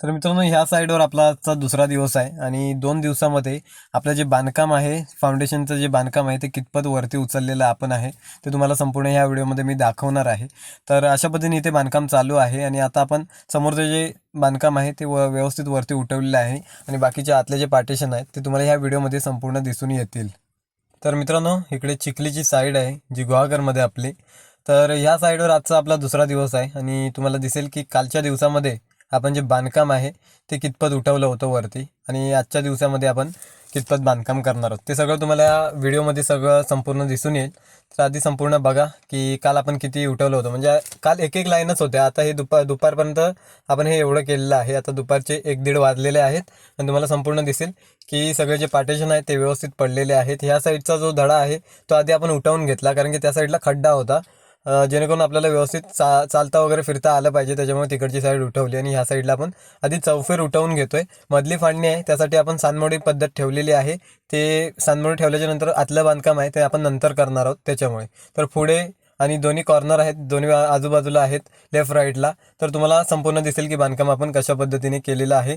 तर मित्रांनो ह्या साईडवर आपला आजचा दुसरा दिवस आहे आणि दोन दिवसामध्ये आपलं जे बांधकाम आहे फाउंडेशनचं जे बांधकाम आहे ते कितपत वरती उचललेलं आपण आहे ते तुम्हाला संपूर्ण ह्या व्हिडिओमध्ये मी दाखवणार आहे. तर अशा पद्धतीने इथे बांधकाम चालू आहे आणि आता आपण समोरचं जे बांधकाम आहे ते व व्यवस्थित वरती उठवलेलं आहे आणि बाकीचे आतले जे पार्टिशन आहेत ते तुम्हाला ह्या व्हिडिओमध्ये संपूर्ण दिसून येतील. तर मित्रांनो इकडे चिखलीची साईड आहे जी गुहागरमध्ये आपली. तर ह्या साईडवर आजचा आपला दुसरा दिवस आहे आणि तुम्हाला दिसेल की कालच्या दिवसामध्ये आपण जे बांधकाम आहे ते कितपत उठवलं होतं वरती? आणि आजच्या दिवसामध्ये आपण कितपत बांधकाम करणार आहोत? ते सगळं तुम्हाला या व्हिडिओमध्ये सगळं संपूर्ण दिसून येईल. तर आधी संपूर्ण बघा की काल आपण किती उठवलं होतं. म्हणजे काल एक एक लाईनच होत्या. आता हे दुपार दुपारपर्यंत आपण हे एवढं केलेलं आहे. आता दुपारचे एक दीड वाजलेले आहेत. आणि तुम्हाला संपूर्ण दिसेल की सगळे जे पार्टेशन आहेत ते व्यवस्थित पडलेले आहेत. ह्या साईडचा जो धडा आहे तो आधी आपण उठवून घेतला. कारण की त्या साईडला खड्डा होता. जेणेकरून आपल्याला व्यवस्थित चा चालता वगैरे फिरता आलं पाहिजे. त्याच्यामुळे तिकडची साईड उठवली आणि ह्या साईडला आपण आधी चौफेर उठवून घेतोय. मधली फांडणी आहे त्यासाठी आपण सानमोडी पद्धत ठेवलेली आहे. ते सानमोडी ठेवल्याच्या नंतर आतलं बांधकाम आहे ते आपण नंतर करणार आहोत त्याच्यामुळे. तर पुढे आणि दोन्ही कॉर्नर आहेत दोन्ही आजूबाजूला आहेत लेफ्ट राईटला तर तुम्हाला संपूर्ण दिसेल की बांधकाम आपण कशा पद्धतीने केलेलं आहे.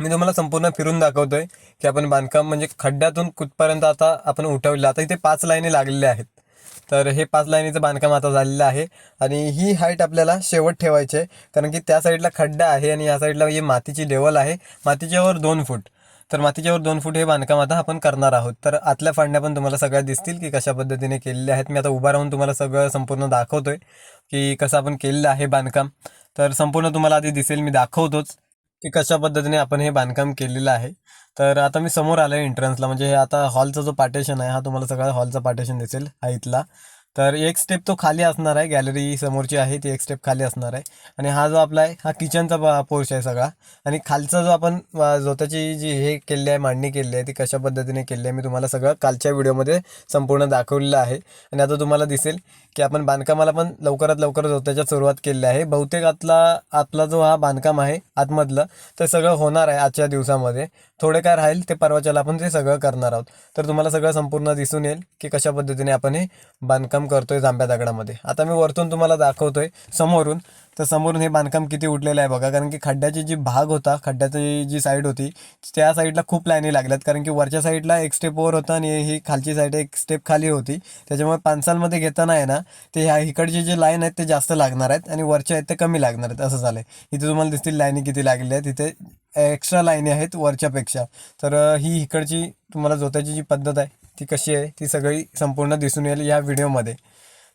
मी तुम्हाला संपूर्ण फिरून दाखवतोय की आपण बांधकाम म्हणजे खड्ड्यातून कुठपर्यंत आता आपण उठवलं आता इथे पाच लाईनी लागलेल्या आहेत. तर हे पाच लाईनीचं बांधकाम आता झालेलं आहे. आणि ही हाईट आपल्याला शेवट ठेवायची आहे. कारण की त्या साईडला खड्डा आहे आणि या साईडला ही मातीची लेवल आहे. मातीच्यावर दोन फूट तर मातीच्यावर दोन फूट हे बांधकाम आता आपण करणार आहोत. तर आतल्या फांड्या पण तुम्हाला सगळ्या दिसतील की कशा पद्धतीने केलेल्या आहेत. मी आता उभा राहून तुम्हाला सगळं संपूर्ण दाखवतोय की कसं आपण केलेलं आहे बांधकाम. तर संपूर्ण तुम्हाला आधी दिसेल मी दाखवतोच. की कशा पद्धतीने आपण हे बांधकाम केलेलं आहे. तर आता मी समोर आलो आहे एंट्रन्सला म्हणजे हे आता हॉलचा जो पार्टेशन आहे हा तुम्हाला सगळा हॉलचा पार्टेशन दिसेल हा इथला. तर एक स्टेप तो खाली असणार आहे. गॅलरी समोरची आहे ती एक स्टेप खाली असणार आहे. आणि हा जो आपला आहे हा किचनचा पोर्च आहे सगळा. आणि खालचा जो आपण झोताची जी हे केली आहे मांडणी केली आहे ती कशा पद्धतीने केली आहे मी तुम्हाला सगळं कालच्या व्हिडिओमध्ये संपूर्ण दाखवलेलं आहे. आणि आता तुम्हाला दिसेल की आपण बांधकामाला पण लवकरात लवकर झोताच्या सुरुवात केली आहे. बहुतेक आतला आपला जो हा बांधकाम आहे आतमधलं ते सगळं होणार आहे आजच्या दिवसामध्ये. थोडे काय राहील ते परवाच्याला आपण ते सगळं करणार आहोत. तर तुम्हाला सगळं संपूर्ण दिसून येईल की कशा पद्धतीने आपण हे बांधकाम करतोय जांभ्या दगडामध्ये. आता मी वरतून तुम्हाला दाखवतोय समोरून. तर समोरून हे बांधकाम किती उठलेलं आहे बघा. कारण की खड्ड्याची जी भाग होता खड्ड्याची जी साईड होती त्या साईडला खूप लाईनी लागल्यात. कारण की वरच्या साईडला एक स्टेप वर होता आणि ही खालची साईड एक स्टेप खाली होती. त्याच्यामुळे पानसालमध्ये घेताना आहे ना ते ह्या इकडचे जे लाईन आहेत ते जास्त लागणार आहेत आणि वरचे आहेत ते कमी लागणार आहेत. असं झालं आहे इथे तुम्हाला दिसतील लाईनी किती लागलेल्या आहेत. इथे एक्स्ट्रा लाईनी आहेत वरच्यापेक्षा. तर ही इकडची तुम्हाला जोताची जी पद्धत आहे ती कशी आहे ती सगळी संपूर्ण दिसून येईल या व्हिडिओमध्ये.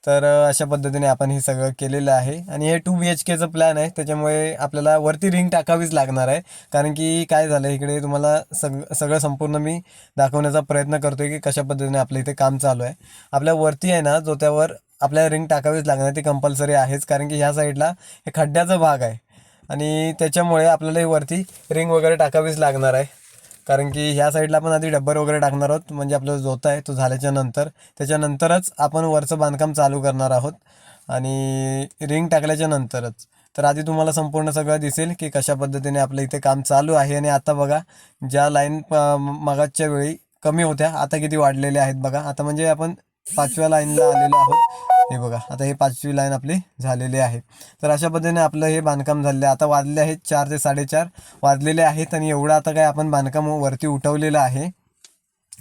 तर अशा पद्धतीने आपण हे सगळं केलेलं आहे. आणि हे टू बी एच केचं प्लॅन आहे त्याच्यामुळे आपल्याला वरती रिंग टाकावीच लागणार आहे. कारण की काय झालं इकडे तुम्हाला सग सगळं संपूर्ण मी दाखवण्याचा प्रयत्न करतोय की कशा पद्धतीने आपलं इथे काम चालू आहे. आपल्या वरती आहे ना जो त्यावर आपल्याला रिंग टाकावीच लागणार ती कंपल्सरी आहेच. कारण की ह्या साईडला हे खड्ड्याचा भाग आहे. आणि त्याच्यामुळे आपल्याला वरती रिंग वगैरे टाकावीच लागणार आहे. कारण की ह्या साईडला आपण आधी डब्बर वगैरे टाकणार आहोत. म्हणजे आपलं जोता आहे तो झाल्याच्यानंतर. त्याच्यानंतरच आपण वरचं बांधकाम चालू करणार आहोत. आणि रिंग टाकल्याच्या नंतरच. तर आधी तुम्हाला संपूर्ण सगळं दिसेल की कशा पद्धतीने आपलं इथे काम चालू आहे. आणि आता बघा ज्या लाईन मगाच्या वेळी कमी होत्या. आता किती वाढलेल्या आहेत बघा. आता म्हणजे आपण पाचव्या लाईनला आलेलो आहोत. हे बघा आता हे पाचवी लाईन आपली झालेली आहे. तर अशा पद्धतीने आपलं हे बांधकाम झालेलं आहे. आता वाजले आहेत चार ते साडेचार. वाजलेले आहेत आणि एवढं आता काय आपण बांधकाम वरती उठवलेलं आहे.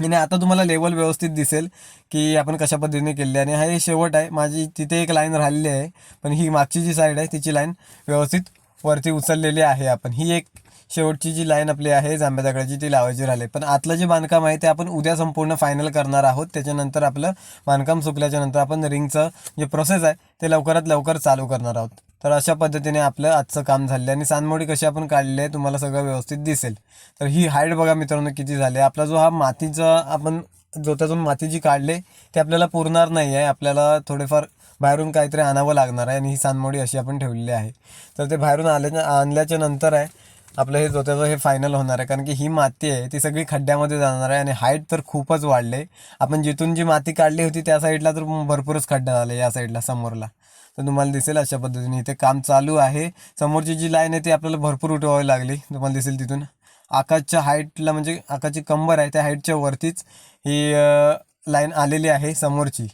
आणि आता तुम्हाला लेवल व्यवस्थित दिसेल की आपण कशा पद्धतीने केले आणि हा हे शेवट आहे. माझी तिथे एक लाईन राहिलेली आहे. पण ही मागची जी साईड आहे तिची लाईन व्यवस्थित वरती उचललेली आहे आपण. ही एक शेवटची जी लाईन आपली आहे जांभ्या दगडाची ती लावायची राहिली. पण आतलं जे बांधकाम आहे ते आपण उद्या संपूर्ण फायनल करणार आहोत. त्याच्यानंतर आपलं बांधकाम सुकल्याच्या नंतर आपण रिंगचं जे प्रोसेस आहे ते लवकरात लवकर चालू करणार आहोत. तर अशा पद्धतीने आपलं आजचं काम झालं आणि सानमोडी कशी आपण काढली आहे तुम्हाला सगळं व्यवस्थित दिसेल. तर ही हाईट बघा मित्रांनो किती झाली आपला जो हा मातीचा आपण जोतातून माती जी काढले ते आपल्याला पुरणार नाही आहे. आपल्याला थोडेफार बाहेरून काहीतरी आणावं लागणार आहे आणि ही सानमोडी अशी आपण ठेवलेली आहे. तर ते बाहेरून आल्या आणल्याच्या नंतर आहे आपलं हे जोत्याचं हे फायनल होणार आहे. कारण की ही माती आहे ती सगळी खड्ड्यामध्ये जाणार आहे आणि हाईट तर खूपच वाढले. आपण जिथून जी माती काढली होती त्या साईडला तर भरपूरच खड्डा झाले या साईडला समोरला. तर तुम्हाला दिसेल अशा पद्धतीने इथे काम चालू आहे. समोरची जी लाईन आहे ती आपल्याला भरपूर उठवावी लागली. तुम्हाला दिसेल तिथून. आकाशच्या हाईटला म्हणजे आकाशची कंबर आहे त्या हाईटच्या वरतीच ही लाईन आलेली आहे समोरची.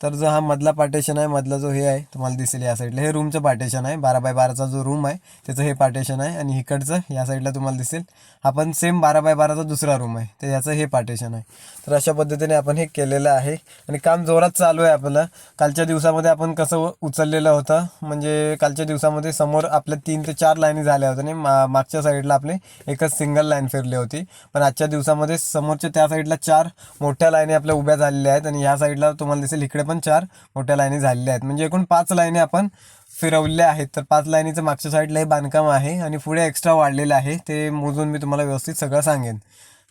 तर जो हा मधला पार्टेशन आहे मधला जो हे आहे तुम्हाला दिसेल या साईडला हे रूमचं पार्टेशन आहे. बारा बाय बाराचा जो रूम आहे त्याचं हे पार्टेशन आहे आणि इकडचं या साईडला तुम्हाला दिसेल. हा पण सेम बारा बाय बाराचा दुसरा रूम आहे. तर याचं हे पार्टेशन आहे. तर अशा पद्धतीने आपण हे केलेलं आहे. आणि काम जोरात चालू आहे आपलं. कालच्या दिवसामध्ये आपण कसं उचललेलं होतं म्हणजे कालच्या दिवसामध्ये समोर आपल्या तीन ते चार लाईनी झाल्या होत्या आणि मा मागच्या साईडला आपले एकच सिंगल लाईन फिरली होती. पण आजच्या दिवसामध्ये समोरच्या त्या साईडला चार मोठ्या लाईनी आपल्या उभ्या झालेल्या आहेत आणि ह्या साईडला तुम्हाला दिसेल इकडे पण चार मोठ्या लाईनी झालेल्या आहेत. म्हणजे एकूण पाच लाईनी आपण फिरवल्या आहेत. तर पाच लाईनीचं मागच्या साईडलाही बांधकाम आहे आणि पुढे एक्स्ट्रा वाढलेलं आहे. ते मोजून मी तुम्हाला व्यवस्थित सगळं सांगेन.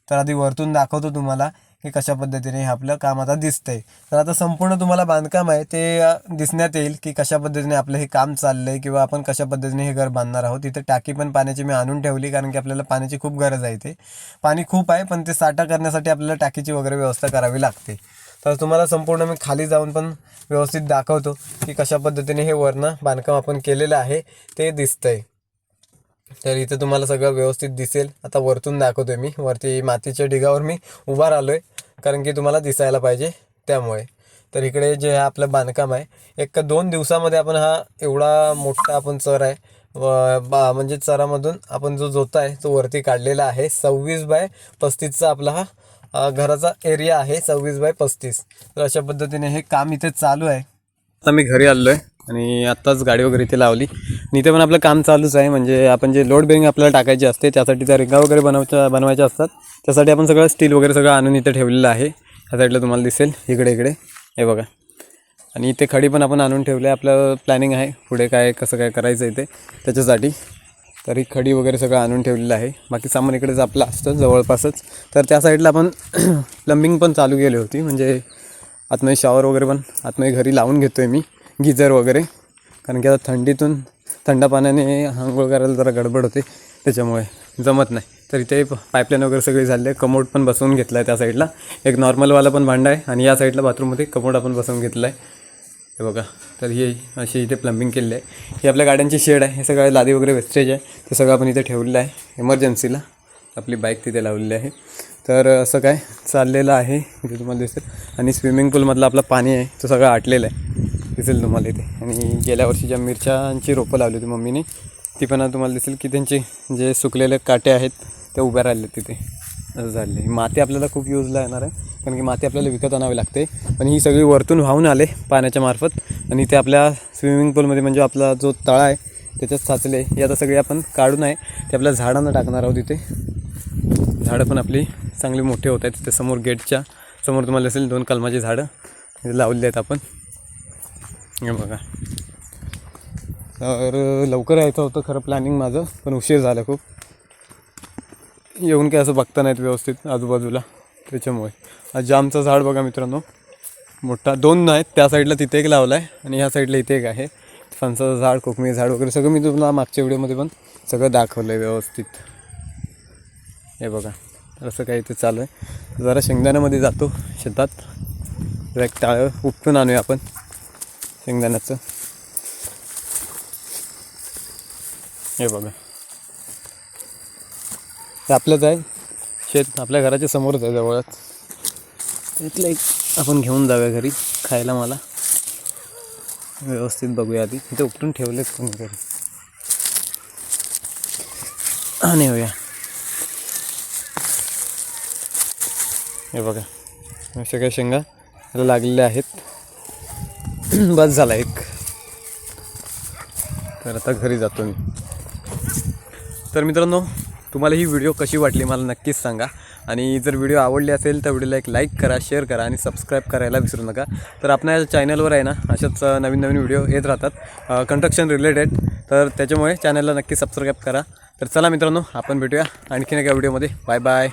तर आधी वरतून दाखवतो तुम्हाला की कशा पद्धतीने हे आपलं काम आता दिसतंय. तर आता संपूर्ण तुम्हाला बांधकाम आहे ते दिसण्यात येईल की कशा पद्धतीने आपलं हे काम चाललंय किंवा आपण कशा पद्धतीने हे घर बांधणार आहोत. तिथे टाकी पण पाण्याची मी आणून ठेवली कारण की आपल्याला पाण्याची खूप गरज आहे ते पाणी खूप आहे पण ते साठा करण्यासाठी आपल्याला टाकीची वगैरे व्यवस्था करावी लागते. तर तुम्हाला संपूर्ण मी खाली जाऊन पण व्यवस्थित दाखवतो की कशा पद्धतीने हे वरणं बांधकाम आपण केलेलं आहे ते दिसतंय. तर इथं तुम्हाला सगळं व्यवस्थित दिसेल. आता वरतून दाखवतोय मी. वरती मातीच्या ढिगावर मी उभा राहिलो आहे कारण की तुम्हाला दिसायला पाहिजे त्यामुळे. तर इकडे जे हा आपलं बांधकाम आहे एक दोन दिवसामध्ये आपण हा एवढा मोठा आपण चर आहे व बा म्हणजे चरामधून आपण जो जोता आहे तो वरती काढलेला आहे. सव्वीस बाय पस्तीसचा आपला हा घराचा एरिया आहे सव्वीस बाय पस्तीस. तर अशा पद्धतीने हे काम इथे चालू आहे. आता मी घरी आलो आहे आणि आत्ताच गाडी वगैरे इथे लावली. आणि इथे पण आपलं काम चालूच आहे. म्हणजे आपण जे लोड बेरिंग आपल्याला टाकायची असते त्यासाठी त्या रिंगा वगैरे बनवच्या बनवायच्या असतात. त्यासाठी आपण सगळं स्टील वगैरे सगळं आणून इथे ठेवलेलं आहे. ह्या साईडला तुम्हाला दिसेल. इकडे इकडे. हे बघा. आणि इथे खडी पण आपण आणून ठेवलं आहे. आपलं प्लॅनिंग आहे. पुढे काय कसं काय करायचं इथे त्याच्यासाठी तरी खडी वगैरे सगळं आणून ठेवलेलं आहे. बाकी सामान इकडेच आपलं असतं जवळपासच. तर त्या साईडला आपण प्लंबिंग पण चालू केली होती. म्हणजे आतमध्ये शॉवर वगैरे पण आतमध्ये घरी लावून घेतो आहे मी गिजर वगैरे. कारण की आता थंडीतून थंड पाण्याने आंघोळ करायला जरा गडबड होते. त्याच्यामुळे जमत नाही. तर इथे पाईपलाईन वगैरे सगळी झाली आहे. कमोड पण बसवून घेतला आहे त्या साईडला एक नॉर्मलवाला पण भांडा आहे. आणि या साईडला बाथरूममध्ये कमोड आपण बसवून घेतला आहे हे बघा तर हे अशी इथे प्लंबिंग केलेली आहे. ही आपल्या गाड्यांची शेड आहे. हे सगळं लादी वगैरे वेस्टेज आहे. ते सगळं आपण इथे ठेवलेलं आहे. इमर्जन्सीला आपली बाईक तिथे लावलेली आहे. तर असं काय चाललेलं आहे इथे तुम्हाला दिसेल. आणि स्विमिंग पूलमधलं आपलं पाणी आहे तो सगळं आटलेलं आहे. दिसेल तुम्हाला इथे. आणि गेल्या वर्षी ज्या मिरच्यांची रोपं लावली होती मम्मीने ती पण तुम्हाला दिसेल की त्यांचे जे सुकलेले काटे आहेत ते उभ्या राहिले तिथे. असं झाले माती आपल्याला खूप यूजला येणार आहे. कारण की माती आपल्याला विकत आणावी लागते. पण ही सगळी वरतून वाहून आले पाण्याच्या मार्फत. आणि ते आपल्या स्विमिंग पूलमध्ये म्हणजे आपला जो तळा आहे त्याच्यात साचले. हे आता सगळे आपण काढून आहे. ते आपल्या झाडांना टाकणार आहोत इथे. झाडं पण आपली चांगली मोठी होत आहेत. तिथे समोर गेटच्या समोर तुम्हाला असेल दोन कलमाची झाडं. लावलेली आहेत आपण. हे बघा. तर लवकर यायचं होतं. खरं प्लॅनिंग माझं. पण उशीर झाला खूप. येऊन काय असं बघता नाहीत व्यवस्थित आजूबाजूला. त्याच्यामुळे. हा जामचं झाड बघा मित्रांनो. मोठा दोन आहेत. त्या साईडला तिथे एक लावला आहे आणि ह्या साईडला इथे एक आहे. फणसाचं झाड कोकमी झाड वगैरे सगळं मी तुम्हाला मागच्या व्हिडिओमध्ये पण सगळं दाखवलं आहे व्यवस्थित. हे बघा. असं काही इथे चालू आहे. जरा शेंगदाण्यामध्ये जातो शेतात. जरा एक टाळं उपटून आणूया आपण शेंगदाण्याचं. हे बघा. ते आपलंच आहे. शेत आपल्या घराच्या समोरच आहे जवळच. इथलं एक आपण घेऊन जाऊया घरी खायला मला. व्यवस्थित बघूया आधी. इथे उपटून ठेवलेत कोणीतरी आणि होऊया हे बघा. अशा शेंगा याला लागलेल्या आहेत. बस झाला एक. तर आता घरी जातो मी. तर मित्रांनो तुम्हाला ही व्हिडिओ कशी वाटली मला नक्कीच सांगा. आणि जर व्हिडिओ आवडली असेल तर व्हिडिओला एक लाईक करा शेअर करा आणि सबस्क्राईब करायला विसरू नका. तर आपल्या चॅनलवर आहे ना अशाच नवीन नवीन व्हिडिओ येत राहतात. कंस्ट्रक्शन रिलेटेड तर त्याच्यामुळे चॅनलला नक्की सबस्क्राईब करा. तर चला मित्रांनो आपण भेटूया आणखीन एका व्हिडिओमध्ये बाय बाय